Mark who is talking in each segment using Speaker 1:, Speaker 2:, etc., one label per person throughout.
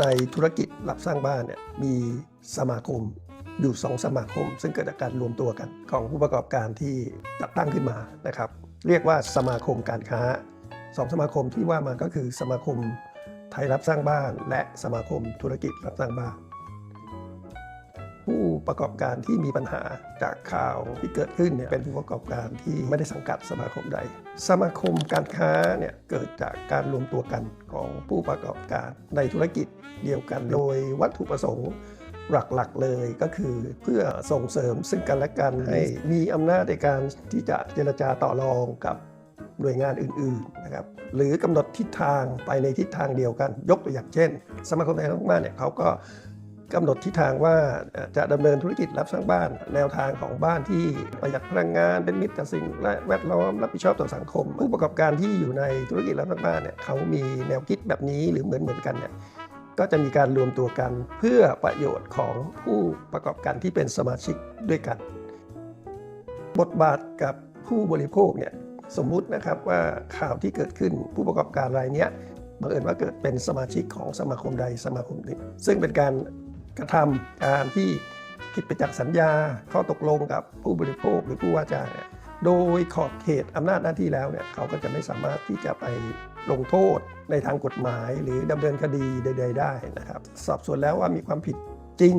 Speaker 1: ในธุรกิจรับสร้างบ้านเนี่ยมีสมาคมอยู่สองสมาคม ซึ่งเกิดจากการรวมตัวกันของผู้ประกอบการที่จัดตั้งขึ้นมานะครับ เรียกว่าสมาคมการค้าสองสมาคมที่ว่ามาก็คือสมาคมไทยรับสร้างบ้าน และสมาคมธุรกิจรับสร้างบ้าน ผู้ประกอบการที่มีปัญหาจากข่าวที่เกิดขึ้นเนี่ยเป็นผู้ประกอบการที่ไม่ได้สังกัดสมาคมใด สมาคมการค้าเนี่ยเกิดจากการรวมตัวกันของผู้ประกอบการในธุรกิจเดียวกัน โดยวัตถุประสงค์หลักๆเลยก็คือเพื่อส่งเสริมซึ่งกันและกันให้มีอำนาจในการที่จะเจรจาต่อรองกับหน่วยงานอื่นๆนะครับหรือกำหนดทิศทางไปในทิศทางเดียวกัน ยกตัวอย่างเช่น สมาคมไทยทั้งบ้านเนี่ยเขาก็ กำหนดทิศทางว่าจะดำเนินธุรกิจรับสร้างบ้าน แนวทางของบ้านที่ประหยัดพลังงานเป็นมิตรกับสิ่งและแวดล้อมรับผิดชอบต่อสังคม ผู้ประกอบการที่อยู่ในธุรกิจรับสร้างบ้านเนี่ยเขามีแนวคิดแบบนี้หรือเหมือนเหมือนกันเนี่ยก็จะมีการรวมตัวกันเพื่อประโยชน์ของผู้ประกอบการที่เป็นสมาชิกด้วยกัน บทบาทกับผู้บริโภคเนี่ยสมมุตินะครับว่าข่าวที่เกิดขึ้นผู้ประกอบการรายเนี้ยบังเอิญว่าเกิดเป็นสมาชิกของสมาคมใดสมาคมหนึ่งซึ่งเป็นการ กระทำการที่ผิดไปจากสัญญา ข้อตกลงกับผู้บริโภคหรือผู้ว่าจ้างเนี่ยโดยขอบเขตอำนาจหน้าที่แล้วเนี่ยเขาก็จะไม่สามารถที่จะไปลงโทษในทางกฎหมาย หรือดำเนินคดีใด ๆ ได้นะครับ สอบสวนแล้วว่ามีความผิดจริง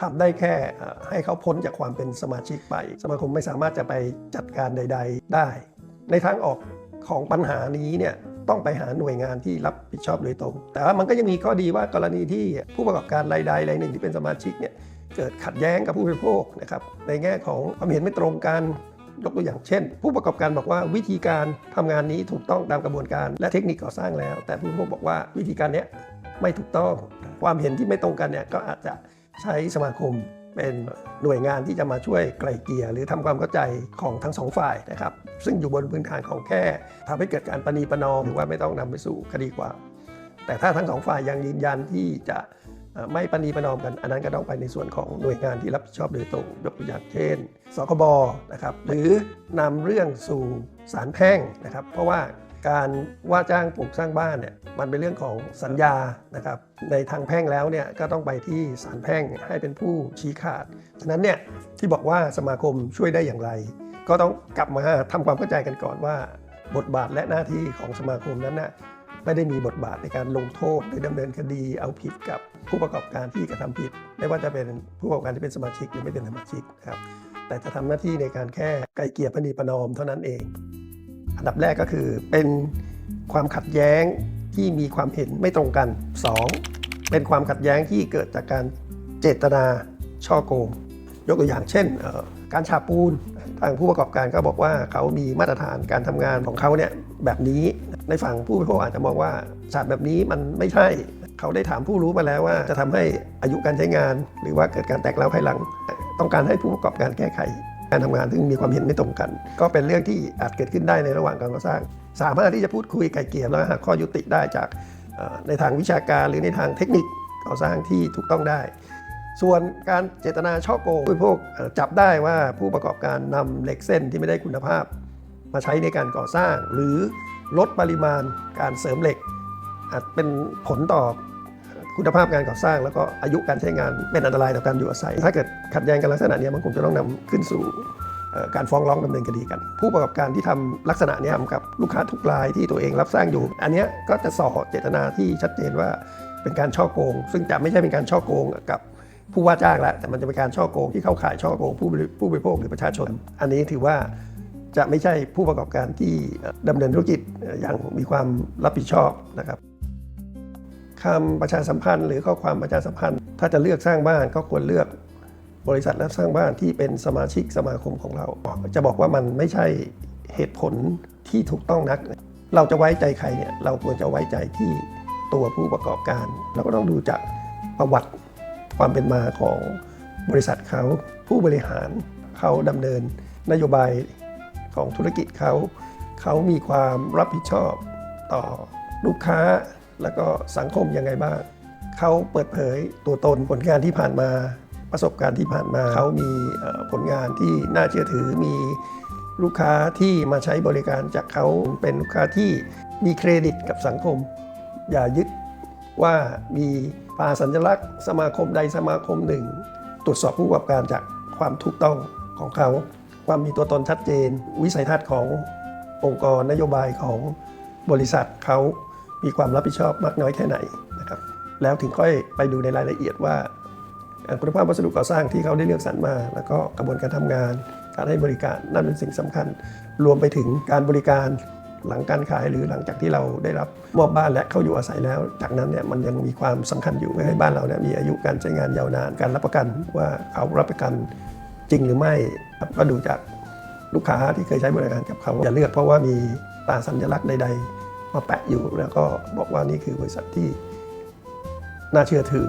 Speaker 1: ทำได้แค่ให้เขาพ้นจากความเป็นสมาชิกไป สมาคมไม่สามารถจะไปจัดการใด ๆ ได้ ในทางออกของปัญหานี้เนี่ย ต้องไปหาหน่วยงานที่รับผิดชอบโดยตรง แต่ว่ามันก็ยังมีข้อดีว่ากรณีที่ผู้ประกอบการรายใดรายหนึ่งที่เป็นสมาชิกเนี่ยเกิดขัดแย้งกับผู้บริโภคนะครับในแง่ของความเห็นไม่ตรงกันยกตัวอย่างเช่น ผู้ประกอบการบอกว่าวิธีการทำงานนี้ถูกต้องตามกระบวนการและเทคนิคก่อสร้างแล้ว แต่ผู้บริโภคบอกว่าวิธีการนี้ไม่ถูกต้องความเห็นที่ไม่ตรงกันเนี่ยก็อาจจะใช้สมาคม เป็นหน่วยงานที่จะมาช่วยไกลเกลี่ยหรือทำความเข้าใจของทั้งสองฝ่ายนะครับ ซึ่งอยู่บนพื้นฐานของแค่ทำให้เกิดการประนีประนอมหรือว่าไม่ต้องนำไปสู่คดีความ แต่ถ้าทั้งสองฝ่ายยังยืนยันที่จะไม่ประนีประนอมกัน อันนั้นก็ต้องไปในส่วนของหน่วยงานที่รับผิดชอบโดยตรงยกตัวอย่างเช่นสคบนะครับหรือนำเรื่องสู่ศาลแพ่งนะครับ เพราะว่า การว่าจ้างปลูกสร้างบ้านเนี่ยมันเป็นเรื่องของสัญญานะครับในทางแพ่งแล้วเนี่ยก็ต้องไปที่ศาลแพ่งให้เป็นผู้ชี้ขาดฉะนั้นเนี่ยที่บอกว่าสมาคมช่วยได้อย่างไร ก็ต้องกลับมาทำความเข้าใจกันก่อนว่า บทบาทและหน้าที่ของสมาคมนั้นน่ะไม่ได้มีบทบาทในการลงโทษหรือดำเนินคดีเอาผิดกับผู้ประกอบการที่กระทำผิด ไม่ว่าจะเป็นผู้ประกอบการที่เป็นสมาชิกหรือไม่เป็นสมาชิกครับแต่จะทำหน้าที่ในการแค่ไกลเกลี่ยประนีประนอมเท่านั้นเอง อันดับแรกก็คือเป็นความขัดแย้งที่มีความเห็นไม่ตรงกัน 2. เป็นความขัดแย้งที่เกิดจากการเจตนาช่อโกง ยกตัวอย่างเช่นออการฉาบปูนทางผู้ประกอบการก็บอกว่าเขามีมาตรฐานการทำงานของเขาเนี่ยแบบนี้ในฝั่งผู้บริโภคอาจจะมองว่าฉาบแบบนี้มันไม่ใช่ เขาได้ถามผู้รู้มาแล้วว่าจะทำให้อายุการใช้งาน หรือว่าเกิดการแตกเล้าภายหลัง ต้องการให้ผู้ประกอบการแก้ไข การทำงานซึ่งมีความเห็นไม่ตรงกัน ก็เป็นเรื่องที่อาจเกิดขึ้นได้ในระหว่างการก่อสร้าง สามารถที่จะพูดคุยไกลเกลี่ยแล้วหาข้อยุติได้จากในทางวิชาการหรือในทางเทคนิคก่อสร้างที่ถูกต้องได้ ส่วนการเจตนาช่อโกงผู้บริโภคเอ่อจับได้ว่าผู้ประกอบการนำเหล็กเส้นที่ไม่ได้คุณภาพ มาใช้ในการก่อสร้าง หรือลดปริมาณการเสริมเหล็ก อาจเป็นผลต่อ คุณภาพการก่อสร้าง แล้วก็อายุการใช้งานเป็นอันตรายต่อการอยู่อาศัย ถ้าเกิดขัดแย้งกันลักษณะนี้มันคงจะต้องนำขึ้นสู่การฟ้องร้องดำเนินคดีกัน ผู้ประกอบการที่ทำลักษณะนี้กับลูกค้าทุกรายที่ตัวเองรับสร้างอยู่ อันนี้ก็จะส่อเจตนาที่ชัดเจนว่าเป็นการช่อโกง ซึ่งจะไม่ใช่เป็นการช่อโกงกับผู้ว่าจ้างแล้วแต่มันจะเป็นการช่อโกงที่เข้าข่ายช่อโกงผู้บริผู้บริโภคหรือประชาชน อันนี้ถือว่าจะไม่ใช่ผู้ประกอบการที่ดำเนินธุรกิจอย่างมีความรับผิดชอบนะครับ คำประชาสัมพันธ์ หรือข้อความประชาสัมพันธ์ ถ้าจะเลือกสร้างบ้านก็ควรเลือกบริษัทรับสร้างบ้านที่เป็นสมาชิกสมาคมของเรา จะบอกว่ามันไม่ใช่เหตุผลที่ถูกต้องนัก เราจะไว้ใจใครเนี่ยเราควรจะไว้ใจที่ตัวผู้ประกอบการ เราก็ต้องดูจากประวัติความเป็นมาของบริษัทเขาผู้บริหารเขาดำเนินนโยบายของธุรกิจเขา เขามีความรับผิดชอบต่อลูกค้า แล้วก็สังคมยังไงบ้างเขาเปิดเผยตัวตนผลงานที่ผ่านมาประสบการณ์ที่ผ่านมาเขามีผลงานที่น่าเชื่อถือมีลูกค้าที่มาใช้บริการจากเขาเป็นลูกค้าที่มีเครดิตกับสังคม อย่ายึดว่ามีตาสัญลักษณ์ สมาคมใดสมาคมหนึ่ง ตรวจสอบผู้ประกอบการจากความถูกต้องของเขา ความมีตัวตนชัดเจน วิสัยทัศน์ขององค์กรนโยบายของบริษัทเขา มีความรับผิดชอบมากน้อยแค่ไหนนะครับแล้วถึงค่อยไปดูในรายละเอียดว่าคุณภาพวัสดุก่อสร้างที่เขาได้เลือกสรรมา แล้วก็กระบวนการทำงาน การให้บริการนั่นเป็นสิ่งสำคัญ รวมไปถึงการบริการหลังการขายหรือหลังจากที่เราได้รับมอบบ้านและเข้าอยู่อาศัยแล้ว จากนั้นเนี่ยมันยังมีความสำคัญอยู่เพื่อให้บ้านเราเนี่ยมีอายุการใช้งานยาวนาน การรับประกันว่าเขารับประกันจริงหรือไม่ก็ดูจากลูกค้าที่เคยใช้บริการกับเขาอย่าเลือกเพราะว่ามีตาสัญลักษณ์ใด ๆ มาแปะอยู่แล้วก็บอกว่านี่คือบริษัทที่น่าเชื่อถือ